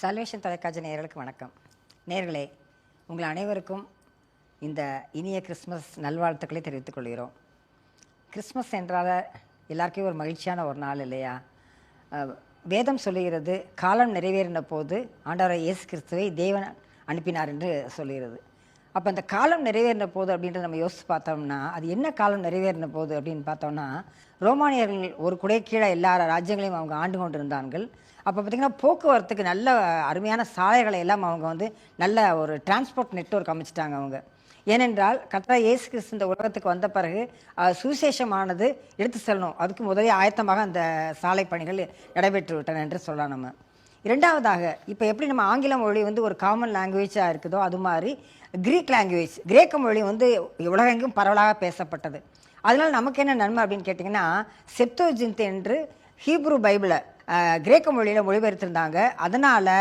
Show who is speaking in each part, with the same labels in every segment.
Speaker 1: Solvation தொலைக்காட்சி நேயர்களுக்கு வணக்கம். நேர்களே உங்கள் அனைவருக்கும் இந்த இனிய கிறிஸ்மஸ் நல்வாழ்த்துக்களை தெரிவித்துக் கொள்கிறோம். கிறிஸ்மஸ் என்றால் எல்லாருக்கும் ஒரு மகிழ்ச்சியான ஒரு நாள் இல்லையா? வேதம் சொல்லுகிறது காலம் நிறைவேறின போது ஆண்டவரை இயேசு கிறிஸ்துவை தேவன் அனுப்பினார் என்று சொல்லுகிறது. அப்போ அந்த காலம் நிறைவேறின போது அப்படின்றத நம்ம யோசித்து பார்த்தோம்னா அது என்ன காலம் நிறைவேறின போது அப்படின்னு பார்த்தோம்னா ரோமானியர்கள் ஒரு குடை கீழே எல்லா ராஜ்யங்களையும் அவங்க ஆண்டு கொண்டிருந்தார்கள். அப்போ பார்த்திங்கன்னா போக்குவரத்துக்கு நல்ல அருமையான சாலைகளை எல்லாம் அவங்க வந்து நல்ல ஒரு டிரான்ஸ்போர்ட் நெட்வொர்க் அமைச்சிட்டாங்க அவங்க. ஏனென்றால் கர்த்தா இயேசு கிறிஸ்து இந்த உலகத்துக்கு வந்த பிறகு சுவிசேஷமானது எடுத்து செல்லணும். அதுக்கு முதலே ஆயத்தமாக அந்த சாலை பணிகள் நடைபெற்று விட்டன என்று சொல்லலாம் நம்ம. இரண்டாவதாக இப்போ எப்படி நம்ம ஆங்கில மொழி வந்து ஒரு காமன் லாங்குவேஜாக இருக்குதோ அது மாதிரி கிரீக் லாங்குவேஜ் கிரேக்க மொழி வந்து உலகெங்கும் பரவலாக பேசப்பட்டது. அதனால் நமக்கு என்ன நன்மை அப்படின்னு கேட்டிங்கன்னா செப்தோஜிந்த் என்று ஹீப்ரு பைபிளை கிரேக்க மொழியில் மொழிபெயர்த்திருந்தாங்க. அதனால்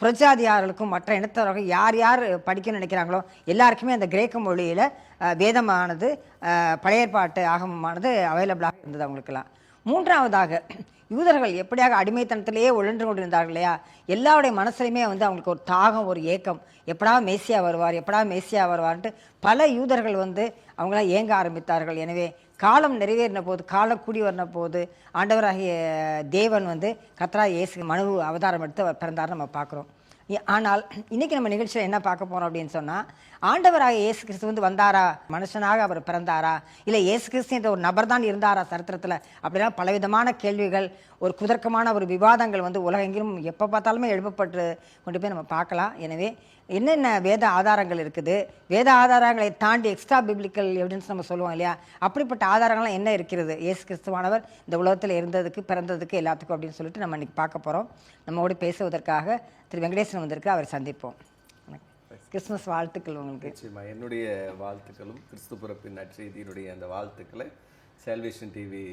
Speaker 1: புரஜாதியார்களுக்கும் மற்ற இனத்தவர்கள் யார் யார் படிக்கணும்னு நினைக்கிறாங்களோ எல்லாருக்குமே அந்த கிரேக்க மொழியில் வேதமானது பழையற்பாட்டு பழைய ஆகமமானது அவைலபிளாக இருந்தது அவங்களுக்கெல்லாம். மூன்றாவதாக யூதர்கள் எப்படியாக அடிமைத்தனத்திலேயே உழன்று கொண்டிருந்தார்கள் இல்லையா எல்லாருடைய மனசுலையுமே வந்து அவங்களுக்கு ஒரு தாகம் ஒரு ஏக்கம். எப்படா மேசியா வருவார் எப்படா மேசியா வருவார்ன்ட்டு பல யூதர்கள் வந்து அவங்களாம் ஏங்க ஆரம்பித்தார்கள். எனவே காலம் நிறைவேறின போது காலம் கூடி வரின போது ஆண்டவராகிய தேவன் வந்து கத்ரா இயேசு மனு அவதாரம் எடுத்து பிறந்தார் நம்ம பார்க்குறோம். ஆனால் இன்னைக்கு நம்ம நிகழ்ச்சியில் என்ன பார்க்க போறோம் அப்படின்னு சொன்னால் ஆண்டவராக இயேசு கிறிஸ்து வந்து வந்தாரா? மனுஷனாக அவர் பிறந்தாரா? இல்லை இயேசு கிறிஸ்து என்ற ஒரு நபர் தான் இருந்தாரா சரித்திரத்தில்? அப்படின்னா பலவிதமான கேள்விகள் ஒரு குதர்க்கமான ஒரு விவாதங்கள் வந்து உலகெங்கிலும் எப்போ பார்த்தாலுமே எழுப்பப்பட்டு கொண்டு போய் நம்ம பார்க்கலாம். எனவே என்னென்ன வேத ஆதாரங்கள் இருக்குது? வேத ஆதாரங்களை தாண்டி எக்ஸ்ட்ரா பிப்ளிக்கல் எவிடன்ஸ் நம்ம சொல்லுவோம் இல்லையா? அப்படிப்பட்ட ஆதாரங்கள்லாம் என்ன இருக்கிறது? இயேசு கிறிஸ்துவானவர் இந்த உலகத்தில் இருந்ததுக்கு பிறந்ததுக்கு எல்லாத்துக்கும் அப்படின்னு சொல்லிட்டு நம்ம இன்றைக்கி பார்க்க போகிறோம் நம்மோடு பேசுவதற்காக திரு வெங்கடேசன் வந்திருக்கு. அவரை சந்திப்போம். கிறிஸ்மஸ் கிறிஸ்துமஸ் வாழ்த்துக்கள் உங்களுக்கு.
Speaker 2: நிச்சயமா. என்னுடைய வாழ்த்துக்களும் கிறிஸ்து பிறப்பின் நற்செய்தியினுடைய அந்த வாழ்த்துக்களை செல்வேஷன் டிவி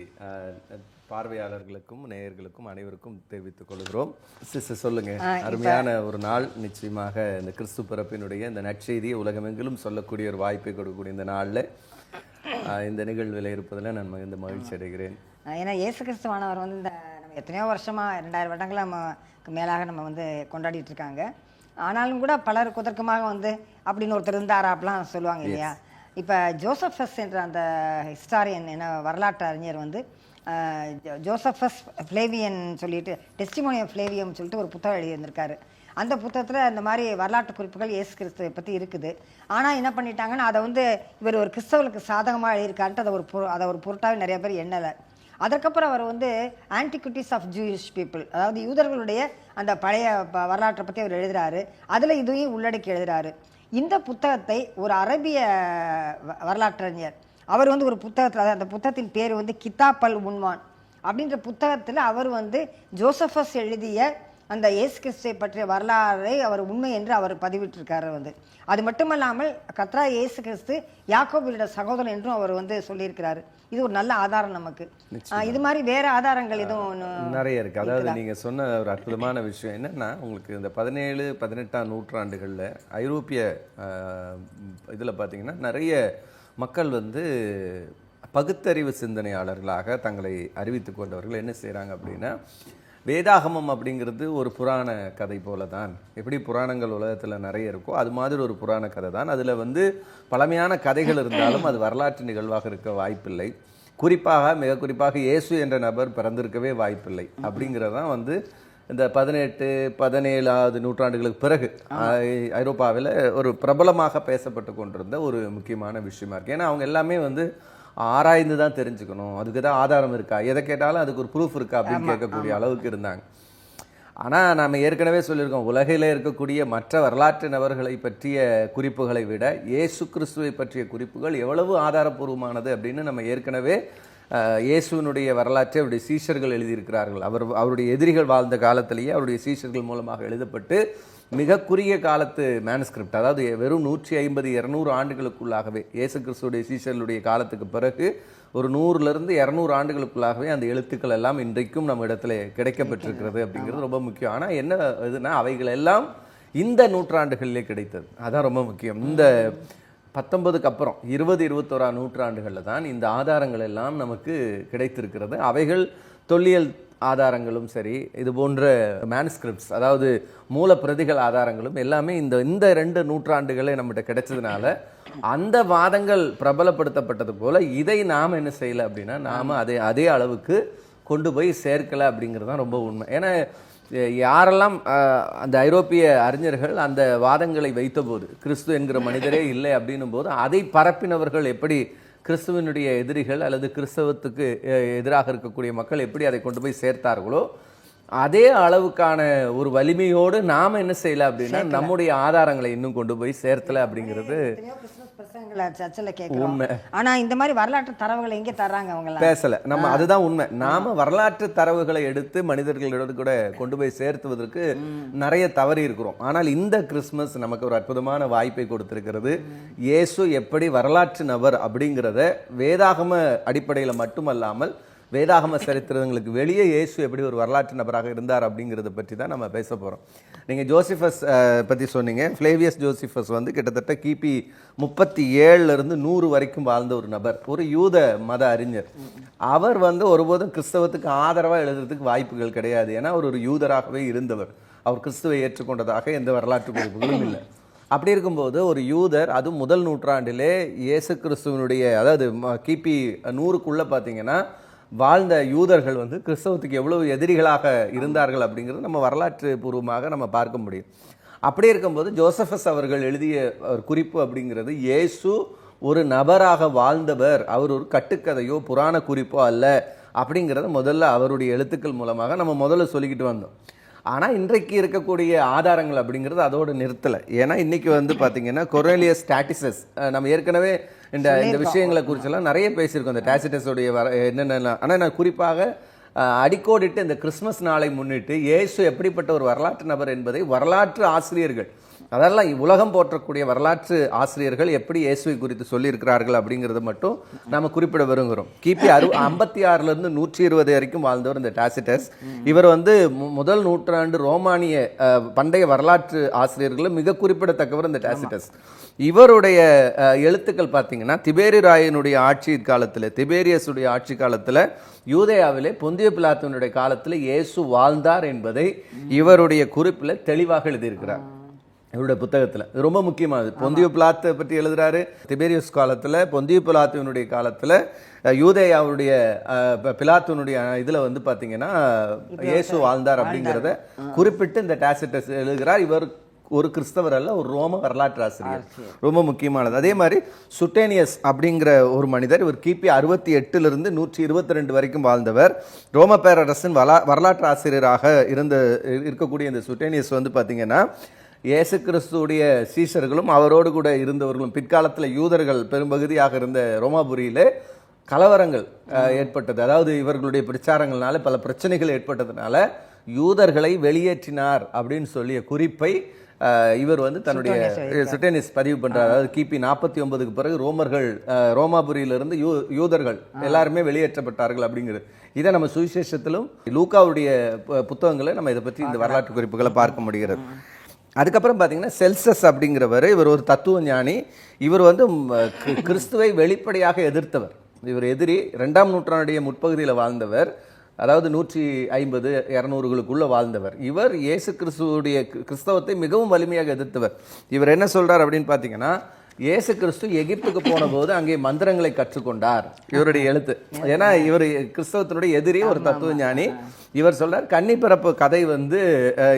Speaker 2: பார்வையாளர்களுக்கும் நேயர்களுக்கும் அனைவருக்கும் தெரிவித்துக் கொள்கிறோம். சிஸ்டர் சொல்லுங்க. அருமையான ஒரு நாள். நிச்சயமாக இந்த கிறிஸ்து பிறப்பினுடைய இந்த நற்செய்தியை உலகமெங்கிலும் சொல்லக்கூடிய ஒரு வாய்ப்பை கொடுக்கக்கூடிய இந்த நாளில் இந்த நிகழ்வில் இருப்பதில் நான் மிகுந்த மகிழ்ச்சி அடைகிறேன்.
Speaker 1: ஏன்னா இயேசு கிறிஸ்துவானவர் வந்து இந்த நம்ம எத்தனையோ வருஷமாக ரெண்டாயிரம் வருடங்களா நம்ம மேலாக நம்ம வந்து கொண்டாடிட்டு இருக்காங்க. ஆனாலும் கூட பலர் குதர்க்கமாக வந்து அப்படின்னு ஒருத்தர் இருந்தாரா? அப்படிலாம் சொல்லுவாங்க இல்லையா? இப்போ ஜோசஃபஸ் என்ற அந்த ஹிஸ்டாரியன் என்ன வரலாற்று அறிஞர் வந்து ஜோ- ஜோசஃபஸ் ஃப்ளேவியன் சொல்லிட்டு டெஸ்டிமோனியம் ஃப்ளேவியம் சொல்லிட்டு ஒரு புத்தகம் எழுதியிருந்திருக்காரு. அந்த புத்தகத்தில் இந்த மாதிரி வரலாற்று குறிப்புகள் இயேசு கிறிஸ்துவை பற்றி இருக்குது. ஆனால் என்ன பண்ணிட்டாங்கன்னா அதை வந்து இவர் ஒரு கிறிஸ்தவர்களுக்கு சாதகமாக எழுதியிருக்காருன்ட்டு அதை ஒரு பொரு- அதை ஒரு பொருட்டாகவே நிறைய பேர் எண்ணலை. அதற்கப்புறம் அவர் வந்து ஆன்டிக்யூட்டிஸ் ஆஃப் ஜூயிஷ் பீப்புள் அதாவது யூதர்களுடைய அந்த பழைய வரலாற்றை பற்றி அவர் எழுதுகிறாரு அதில் இதையும் உள்ளடக்கி எழுதுகிறாரு இந்த புத்தகத்தை ஒரு அரபிய வ- வரலாற்றறிஞர் அவர் வந்து ஒரு புத்தகத்தில் அதாவது அந்த புத்தகத்தின் பேர் வந்து கித்தாப்பல் உன்வான் அப்படின்ற புத்தகத்தில் அவர் வந்து ஜோசஃபஸ் எழுதிய அந்த இயேசு கிறிஸ்துவை பற்றிய வரலாறை அவர் உண்மை என்று அவர் பதிவிட்டிருக்காரு வந்து. அது மட்டுமல்லாமல் கத்ரா இயேசு கிறிஸ்து யாக்கோபியோட சகோதரன் என்றும் அவர் வந்து சொல்லியிருக்கிறாரு. இது ஒரு நல்ல ஆதாரம் நமக்கு. இது மாதிரி வேற ஆதாரங்கள் எதுவும்
Speaker 2: நிறைய இருக்கு. அதாவது நீங்க சொன்ன ஒரு அற்புதமான விஷயம் என்னன்னா உங்களுக்கு இந்த பதினேழு பதினெட்டாம் நூற்றாண்டுகளில் ஐரோப்பிய இதுல பார்த்தீங்கன்னா நிறைய மக்கள் வந்து பகுத்தறிவு சிந்தனையாளர்களாக தங்களை அறிவித்து கொண்டவர்கள் என்ன செய்றாங்க அப்படின்னா வேதாகமம் அப்படிங்கிறது ஒரு புராண கதை போல தான் எப்படி புராணங்கள் உலகத்தில் நிறைய இருக்கோ அது மாதிரி ஒரு புராண கதை தான் அதில் வந்து பழமையான கதைகள் இருந்தாலும் அது வரலாற்று நிகழ்வாக இருக்க வாய்ப்பில்லை. குறிப்பாக மிக குறிப்பாக இயேசு என்ற நபர் பிறந்திருக்கவே வாய்ப்பில்லை. அப்படிங்கிறது தான் வந்து இந்த பதினெட்டு பதினேழாவது நூற்றாண்டுகளுக்கு பிறகு ஐரோப்பாவில் ஒரு பிரபலமாக பேசப்பட்டு கொண்டிருந்த ஒரு முக்கியமான விஷயமா இருக்கு. ஏன்னா அவங்க எல்லாமே வந்து ஆராய்ந்து தான் தெரிஞ்சுக்கணும். அதுக்கு தான் ஆதாரம் இருக்கா? எதை கேட்டாலும் அதுக்கு ஒரு ப்ரூஃப் இருக்கா அப்படின்னு கேட்கக்கூடிய அளவுக்கு இருந்தாங்க. ஆனால் நாம் ஏற்கனவே சொல்லியிருக்கோம் உலகில் இருக்கக்கூடிய மற்ற வரலாற்று நபர்களை பற்றிய குறிப்புகளை விட இயேசு கிறிஸ்துவை பற்றிய குறிப்புகள் எவ்வளவு ஆதாரபூர்வமானது அப்படின்னு நம்ம ஏற்கனவே அஹ், இயேசுவினுடைய வரலாற்றை அவருடைய சீஷர்கள் எழுதியிருக்கிறார்கள். அவர் அவருடைய எதிரிகள் வாழ்ந்த காலத்திலேயே அவருடைய சீஷர்கள் மூலமாக எழுதப்பட்டு மிக குறுகிய காலத்து மேனுஸ்கிரிப்ட் அதாவது வெறும் நூற்றி ஐம்பது இரநூறு ஆண்டுகளுக்குள்ளாகவே இயேசு கிறிஸ்துடைய சீஷர்களுடைய காலத்துக்கு பிறகு ஒரு நூறுலேருந்து இரநூறு ஆண்டுகளுக்குள்ளாகவே அந்த எழுத்துக்கள் எல்லாம் இன்றைக்கும் நம்ம இடத்துல கிடைக்கப்பட்டிருக்கிறது அப்படிங்கிறது ரொம்ப முக்கியம். ஆனால் என்ன இதுனா அவைகள் எல்லாம் இந்த நூற்றாண்டுகளிலே கிடைத்தது. அதான் ரொம்ப முக்கியம். இந்த பத்தொன்பதுக்கு அப்புறம் இருபது இருபத்தோராம் நூற்றாண்டுகளில் தான் இந்த ஆதாரங்கள் எல்லாம் நமக்கு கிடைத்திருக்கிறது. அவைகள் தொல்லியல் ஆதாரங்களும் சரி இது போன்ற மேனுஸ்கிரிப்ட்ஸ் அதாவது மூலப்பிரதிகள் ஆதாரங்களும் எல்லாமே இந்த இந்த ரெண்டு நூற்றாண்டுகளே நம்மகிட்ட கிடைச்சதுனால அந்த வாதங்கள் பிரபலப்படுத்தப்பட்டது போல இதை நாம் என்ன செய்யலை அப்படின்னா நாம் அதே அதே அளவுக்கு கொண்டு போய் சேர்க்கலை அப்படிங்கிறது தான் ரொம்ப உண்மை. ஏன்னா யாரெல்லாம் அந்த ஐரோப்பிய அறிஞர்கள் அந்த வாதங்களை வைத்தபோது கிறிஸ்து என்கிற மனிதரே இல்லை அப்படின்னும் போது அதை பரப்பினவர்கள் எப்படி கிறிஸ்துவனுடைய எதிரிகள் அல்லது கிறிஸ்தவத்துக்கு எதிராக இருக்கக்கூடிய மக்கள் எப்படி அதை கொண்டு போய் சேர்த்தார்களோ அதே அளவுக்கான ஒரு வலிமையோடு நாம என்ன செய்யல அப்படின்னா நம்முடைய ஆதாரங்களை இன்னும் கொண்டு போய் சேர்த்தல அப்படிங்கிறது
Speaker 1: பிரசங்களை சர்ச்சில் கேட்குறோம். ஆனா இந்த மாதிரி வரலாற்று தரவுகளை எங்கே தர்றாங்க அவங்களாம்
Speaker 2: பேசல. நம்ம அதுதான் உண்மை. நாம வரலாற்று தரவுகளை எடுத்து மனிதர்களிடம் கூட கொண்டு போய் சேர்த்துவதற்கு நிறைய தவறி இருக்கிறோம். ஆனால் இந்த கிறிஸ்மஸ் நமக்கு ஒரு அற்புதமான வாய்ப்பை கொடுத்திருக்கிறது. இயேசு எப்படி வரலாற்று நபர் அப்படிங்கிறத வேதாகம அடிப்படையில மட்டுமல்லாமல் வேதாகம சரித்திரங்களுக்கு வெளியே இயேசு எப்படி ஒரு வரலாற்று நபராக இருந்தார் அப்படிங்கிறத பற்றி தான் நம்ம பேச போகிறோம் நீங்கள் ஜோசிஃபஸ் பற்றி சொன்னீங்க. ஃப்ளேவியஸ் ஜோசிஃபஸ் வந்து கிட்டத்தட்ட கிபி முப்பத்தி ஏழுலேருந்து நூறு வரைக்கும் வாழ்ந்த ஒரு நபர். ஒரு யூத மத அறிஞர். அவர் வந்து ஒருபோதும் கிறிஸ்தவத்துக்கு ஆதரவாக எழுதுறதுக்கு வாய்ப்புகள் கிடையாது. ஏன்னா அவர் ஒரு யூதராகவே இருந்தவர். அவர் கிறிஸ்துவை ஏற்றுக்கொண்டதாக எந்த வரலாற்று குறிப்புகளும் இல்லை. அப்படி இருக்கும்போது ஒரு யூதர் அதுவும் முதல் நூற்றாண்டிலே இயேசு கிறிஸ்துவனுடைய அதாவது கிபி நூறுக்குள்ளே பார்த்தீங்கன்னா வாழ்ந்த யூதர்கள் வந்து கிறிஸ்தவத்துக்கு எவ்வளவு எதிரிகளாக இருந்தார்கள் அப்படிங்கிறது நம்ம வரலாற்று பூர்வமாக நம்ம பார்க்க முடியும். அப்படி இருக்கும்போது ஜோசஃபஸ் அவர்கள் எழுதிய ஒரு குறிப்பு அப்படிங்கிறது இயேசு ஒரு நபராக வாழ்ந்தவர். அவர் ஒரு கட்டுக்கதையோ புராண குறிப்போ அல்ல. அப்படிங்கிறத முதல்ல அவருடைய எழுத்துக்கள் மூலமாக நம்ம முதல்ல சொல்லிக்கிட்டு வந்தோம். ஆனால் இன்றைக்கு இருக்கக்கூடிய ஆதாரங்கள் அப்படிங்கிறது அதோடு நிறுத்தலை. ஏன்னா இன்றைக்கி வந்து பார்த்திங்கன்னா கொரோலியஸ் ஸ்டாட்டிசஸ் நம்ம ஏற்கனவே இந்த இந்த விஷயங்களை குறிச்செல்லாம் நிறைய பேசியிருக்கோம். இந்த டாசிட்டஸோடைய வர என்னென்ன ஆனால் நான் குறிப்பாக அடிக்கோடிட்டு இந்த கிறிஸ்மஸ் நாளை முன்னிட்டு இயேசு எப்படிப்பட்ட ஒரு வரலாற்று நபர் என்பதை வரலாற்று ஆசிரியர்கள் அதெல்லாம் உலகம் போற்றக்கூடிய வரலாற்று ஆசிரியர்கள் எப்படி இயேசுவை குறித்து சொல்லியிருக்கிறார்கள் அப்படிங்கிறத மட்டும் நாம குறிப்பிட விரும்புகிறோம். கிபி அறு ஐம்பத்தி ஆறுலேருந்து நூற்றி இருபது வரைக்கும் வாழ்ந்தவர் இந்த டாசிட்டஸ் இவர் வந்து முதல் நூற்றாண்டு ரோமானிய பண்டைய வரலாற்று ஆசிரியர்களும் மிக குறிப்பிடத்தக்கவர் இந்த டாசிட்டஸ் இவருடைய எழுத்துக்கள் பார்த்தீங்கன்னா திபேரி ராயனுடைய ஆட்சி காலத்தில் திபேரியஸுடைய ஆட்சி காலத்தில் யூதேயாவிலே பொந்திய பிலாத்துனுடைய காலத்தில் இயேசு வாழ்ந்தார் என்பதை இவருடைய குறிப்பில் தெளிவாக எழுதியிருக்கிறார். இவருடைய புத்தகத்தில். இது ரொம்ப முக்கியமானது பொந்திய பிலாத்தை பற்றி எழுதுறாரு. திபேரியஸ் காலத்தில் பொந்திய பிலாத்துவனுடைய காலத்தில் யூதேயாவுடைய பிலாத்துவனுடைய இதில் வந்து பார்த்தீங்கன்னா இயேசு வாழ்ந்தார் அப்படிங்கிறத குறிப்பிட்டு இந்த டாசிட்டஸ் எழுதுகிறார். இவர் ஒரு கிறிஸ்தவர் அல்ல ஒரு ரோம வரலாற்று ஆசிரியர். ரொம்ப முக்கியமானது. அதே மாதிரி சுட்டேனியஸ் அப்படிங்கிற ஒரு மனிதர் இவர் கிபி அறுபத்தி எட்டுலேருந்து நூற்றி இருபத்தி ரெண்டு வரைக்கும் வாழ்ந்தவர். ரோம பேரரசின் வரலா வரலாற்று ஆசிரியராக இருந்த இருக்கக்கூடிய இந்த சுட்டேனியஸ் வந்து பார்த்தீங்கன்னா இயேசு கிறிஸ்துவுடைய சீஷர்களும் அவரோடு கூட இருந்தவர்களும் பிற்காலத்தில் யூதர்கள் பெரும்பகுதியாக இருந்த ரோமாபுரியிலே கலவரங்கள் ஏற்பட்டது. அதாவது இவர்களுடைய பிரச்சாரங்கள்னால பல பிரச்சனைகள் ஏற்பட்டதுனால யூதர்களை வெளியேற்றினார் அப்படின்னு சொல்லிய குறிப்பை இவர் வந்து தன்னுடைய சுட்டேனிஸ் பதிவு பண்றார். அதாவது கிபி நாற்பத்தி ஒன்பதுக்கு பிறகு ரோமர்கள் ரோமாபுரியிலிருந்து யூ யூதர்கள் எல்லாருமே வெளியேற்றப்பட்டார்கள் அப்படிங்கிறது. இதை நம்ம சுவிசேஷத்திலும் லூக்காவுடைய புத்தகங்களை நம்ம இதை பற்றி இந்த வரலாற்று குறிப்புகளை பார்க்க முடிகிறது. அதுக்கப்புறம் பார்த்தீங்கன்னா செல்சஸ் அப்படிங்கிறவர் இவர் ஒரு தத்துவ ஞானி. இவர் வந்து கிறிஸ்துவை வெளிப்படையாக எதிர்த்தவர். இவர் எதிரி ரெண்டாம் நூற்றாண்டுடைய முற்பகுதியில் வாழ்ந்தவர். அதாவது நூற்றி ஐம்பது இரநூறுகளுக்குள்ளே வாழ்ந்தவர். இவர் இயேசு கிறிஸ்துவுடைய கிறிஸ்தவத்தை மிகவும் வலிமையாக எதிர்த்தவர். இவர் என்ன சொல்கிறார் அப்படின்னு பார்த்தீங்கன்னா இயேசு கிறிஸ்து எகிப்துக்கு போன போது அங்கே மந்திரங்களை கற்றுக்கொண்டார். இவருடைய எழுத்து. ஏன்னா இவர் கிறிஸ்தவத்தினுடைய எதிரி ஒரு தத்துவ ஞானி இவர் சொல்றார் கன்னி பிறப்பு கதை வந்து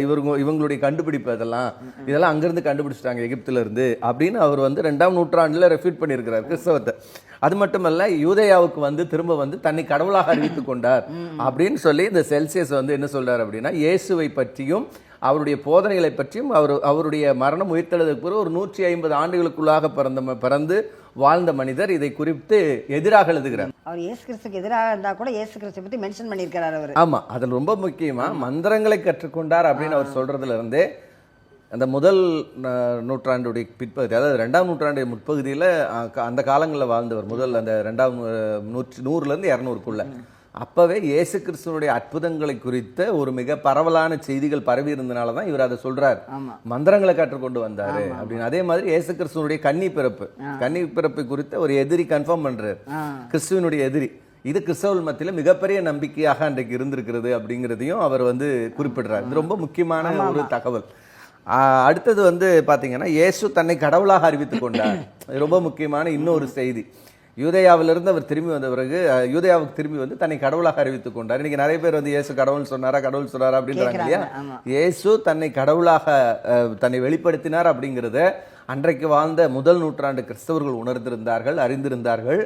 Speaker 2: இவருங்க இவங்களுடைய கண்டுபிடிப்பு அதெல்லாம். இதெல்லாம் அங்கிருந்து கண்டுபிடிச்சிட்டாங்க எகிப்துல இருந்து அப்படின்னு அவர் வந்து ரெண்டாம் நூற்றாண்டுல ரெஃப்யூட் பண்ணியிருக்கிறார் கிறிஸ்தவத்தை. அது மட்டுமல்ல யூதேயாவுக்கு வந்து திரும்ப வந்து தன்னை கடவுளாக அறிவித்துக் கொண்டார். அப்படின்னு சொல்லி இந்த செல்சியஸ் வந்து என்ன சொல்றாரு அப்படின்னா இயேசுவை பற்றியும் அவருடைய போதனைகளை பற்றியும் அவர் அவருடைய மரணம் உயிர்த்தெழுதற்கு பிறகு ஒரு நூற்றி ஐம்பது ஆண்டுகளுக்குள்ளாக பிறந்த பிறந்து வாழ்ந்த மனிதர் இதை குறித்து எதிராக எழுதுகிறார்.
Speaker 1: அவர் இயேசு கிறிஸ்துக்கு எதிராக இருந்தா கூட இயேசு கிறிஸ்து பத்தி மென்ஷன் பண்ணியிருக்கிறார் அவர்.
Speaker 2: ஆமா அதில் ரொம்ப முக்கியமா மந்திரங்களை கற்றுக்கொண்டார் அப்படின்னு அவர் சொல்றதுல இருந்தே அந்த முதல் நூற்றாண்டுடைய பிற்பகுதி அதாவது ரெண்டாம் நூற்றாண்டு முற்பகுதியில் அந்த காலங்களில் வாழ்ந்தவர் முதல் அந்த ரெண்டாம் நூற்றி நூறுலேருந்து இரநூறுக்குள்ள. அப்பவே இயேசு கிறிஸ்துவனுடைய அற்புதங்களை குறித்த ஒரு மிக பரவலான செய்திகள் பரவி இருந்தனால தான் இவர் அதை சொல்றார். மந்திரங்களை கற்றுக்கொண்டு வந்தாரு அப்படின்னு. அதே மாதிரி இயேசு கிறிஸ்துவனுடைய கன்னி பிறப்பு. கன்னி பிறப்பை குறித்த ஒரு எதிரி கன்ஃபார்ம் பண்றாரு. கிறிஸ்துவனுடைய எதிரி. இது கிறிஸ்தவர்கள் மத்தியில மிகப்பெரிய நம்பிக்கையாக அன்றைக்கு இருந்திருக்கிறது அப்படிங்கிறதையும் அவர் வந்து குறிப்பிடுறார். இது ரொம்ப முக்கியமான ஒரு தகவல். அடுத்தது வந்து பாத்தீங்கன்னா இயேசு தன்னை கடவுளாக அறிவித்துக் கொண்டார். ரொம்ப முக்கியமான இன்னொரு செய்தி. யூதேயாவிலிருந்து அவர் திரும்பி வந்த பிறகு யூதேயாவுக்கு திரும்பி வந்து தன்னை கடவுளாக அறிவித்துக் கொண்டார். இன்னைக்கு நிறைய பேர் வந்து இயேசு கடவுள் சொன்னாரா கடவுள் சொன்னாரா அப்படின்றாங்க இல்லையா. இயேசு தன்னை கடவுளாக தன்னை வெளிப்படுத்தினார் அப்படிங்கிறத அன்றைக்கு வாழ்ந்த முதல் நூற்றாண்டு கிறிஸ்தவர்கள் உணர்ந்திருந்தார்கள் அறிந்திருந்தார்கள்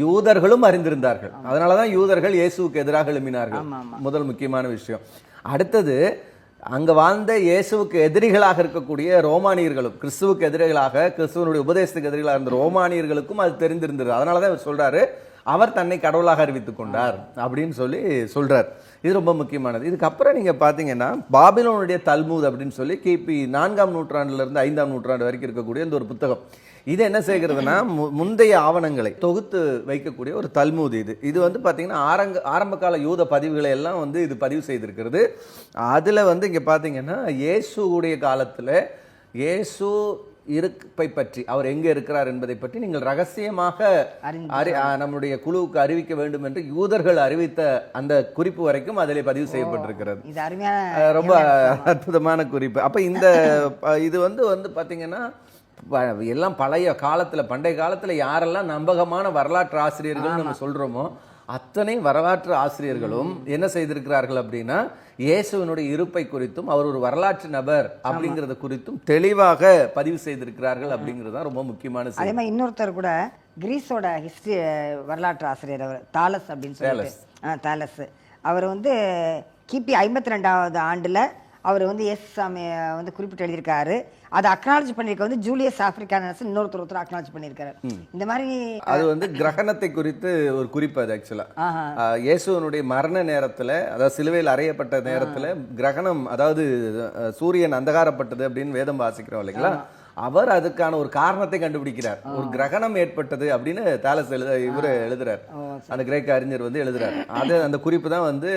Speaker 2: யூதர்களும் அறிந்திருந்தார்கள். அதனால தான் யூதர்கள் இயேசுவுக்கு எதிராக எழுப்பினார்கள். முதல் முக்கியமான விஷயம். அடுத்தது அங்கே வாழ்ந்த இயேசுவுக்கு எதிரிகளாக இருக்கக்கூடிய ரோமானியர்களும் கிறிஸ்துவுக்கு எதிரிகளாக கிறிஸ்துவனுடைய உபதேசத்துக்கு எதிரிகளாக இருந்த ரோமானியர்களுக்கும் அது தெரிந்திருந்தது. அதனால தான் இவர் சொல்கிறாரு அவர் தன்னை கடவுளாக அறிவித்துக் கொண்டார் அப்படின்னு சொல்லி சொல்கிறார் இது ரொம்ப முக்கியமானது. இதுக்கப்புறம் நீங்கள் பார்த்தீங்கன்னா பாபிலோனுடைய தல்மூத் அப்படின்னு சொல்லி கிபி நான்காம் நூற்றாண்டுலேருந்து ஐந்தாம் நூற்றாண்டு வரைக்கும் இருக்கக்கூடிய இந்த ஒரு புத்தகம். இது என்ன செய்கிறதுனா முந்தைய ஆவணங்களை தொகுத்து வைக்கக்கூடிய ஒரு தல்மூத் இது. இது வந்து பாத்தீங்கன்னா ஆரங்க ஆரம்ப கால யூத பதிவுகளை எல்லாம் வந்து இது பதிவு செய்திருக்கிறது. அதுல வந்து இங்க பாத்தீங்கன்னா இயேசுவுடைய காலத்துல இயேசு இருப்பை பற்றி அவர் எங்க இருக்கிறார் என்பதை பற்றி நீங்கள் ரகசியமாக அறி நம்முடைய குழுவுக்கு அறிவிக்க வேண்டும் என்று யூதர்கள் அறிவித்த அந்த குறிப்பு வரைக்கும் அதிலே பதிவு செய்யப்பட்டிருக்கிறது. ரொம்ப அற்புதமான குறிப்பு. அப்ப இந்த இது வந்து வந்து பாத்தீங்கன்னா ப- எல்லாம் பழைய காலத்துல பண்டைய காலத்துல யாரெல்லாம் நம்பகமான வரலாற்று ஆசிரியர்கள் நம்ம சொல்றோமோ அத்தனை வரலாற்று ஆசிரியர்களும் என்ன செய்திருக்கிறார்கள் அப்படின்னா இயேசுவினுடைய இருப்பை குறித்தும் அவர் ஒரு வரலாற்று நபர் அப்படிங்கறது குறித்தும் தெளிவாக பதிவு செய்திருக்கிறார்கள் அப்படிங்கிறது தான் ரொம்ப முக்கியமான
Speaker 1: அதே மாதிரி இன்னொருத்தர் கூட கிரீஸோட ஹிஸ்டரி வரலாற்று ஆசிரியர் அவர் தாலஸ் அப்படின்னு சொல்லிட்டு. ஆ தாலஸ். அவர் வந்து கிபி ஐம்பத்தி ரெண்டாவது ஆண்டுல அவர் வந்து எஸ் சாமி வந்து குறிப்பிட்டு எழுதியிருக்காரு. அதை அக்னாலஜ் பண்ணியிருக்க வந்து ஜூலியஸ் ஆப்பிரிக்கானஸ் இன்னொருத்தர் ஒருத்தர் அக்னாலஜ் பண்ணியிருக்காரு. இந்த மாதிரி
Speaker 2: அது வந்து கிரகணத்தை குறித்து ஒரு குறிப்பு அது ஆக்சுவலா இயேசுவனுடைய மரண நேரத்துல அதாவது சிலுவையில் அறையப்பட்ட நேரத்துல கிரகணம் அதாவது சூரியன் அந்தகாரப்பட்டது அப்படின்னு வேதம் வாசிக்கிறோம் இல்லைங்களா? அவர் அதுக்கான ஒரு காரணத்தை கண்டுபிடிக்கிறார். ஒரு கிரகணம் ஏற்பட்டது அப்படின்னு தாலஸ் எழுத இவர் எழுதுறார். அந்த கிரேக்க அறிஞர் வந்து எழுதுறார். அது அந்த குறிப்பு தான் வந்து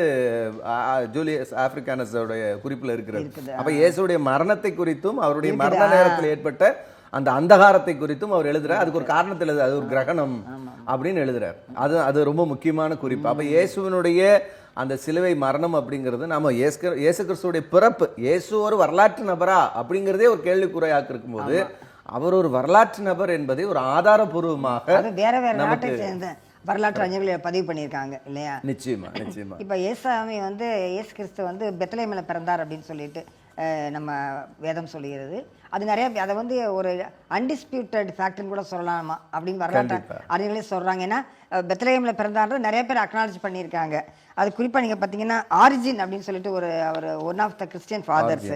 Speaker 2: ஜூலியஸ் ஆப்பிரிக்கானஸோடைய குறிப்புல இருக்கிறது. அப்ப இயேசுடைய மரணத்தை குறித்தும் அவருடைய மரண நேரத்தில் ஏற்பட்ட அந்த அந்தகாரத்தை குறித்தும் அவர் எழுதுறார். அதுக்கு ஒரு காரணத்தில் எழுது அது ஒரு கிரகணம் அப்படின்னு எழுதுறார். அது அது ரொம்ப முக்கியமான குறிப்பு. அப்ப இயேசுவினுடைய அந்த சிலுவை மரணம் அப்படிங்கிறது நாம இயேசு கிற- இயேசு கிறிஸ்துவோடைய பிறப்பு இயேசு ஒரு வரலாற்று நபரா அப்படிங்கிறதே ஒரு கேள்விக்குறையாக்கு இருக்கும்போது அவர் ஒரு வரலாற்று நபர் என்பதை ஒரு ஆதாரபூர்வமாக
Speaker 1: வேற வேற நாட்டை சேர்ந்த வரலாற்று அறிஞர்களை பதிவு பண்ணியிருக்காங்க இல்லையா?
Speaker 2: நிச்சயமா நிச்சயமா.
Speaker 1: இப்போ இயேசாமி வந்து இயேசு கிறிஸ்து வந்து பெத்லேமில் பிறந்தார் அப்படின்னு சொல்லிட்டு நம்ம வேதம் சொல்லுகிறது. அது நிறைய அதை வந்து ஒரு அன்டிஸ்பியூட்டட் ஃபேக்ட்னு கூட சொல்லலாமா அப்படின்னு வரலாற்று அறிஞர்களே சொல்றாங்க. ஏன்னா பெத்லேமில் பிறந்தார் நிறைய பேர் அக்னாலஜ் பண்ணியிருக்காங்க. அது குறிப்பாக நீங்கள் பார்த்தீங்கன்னா ஆரிஜின் அப்படின்னு சொல்லிட்டு ஒரு அவர் one of the Christian fathers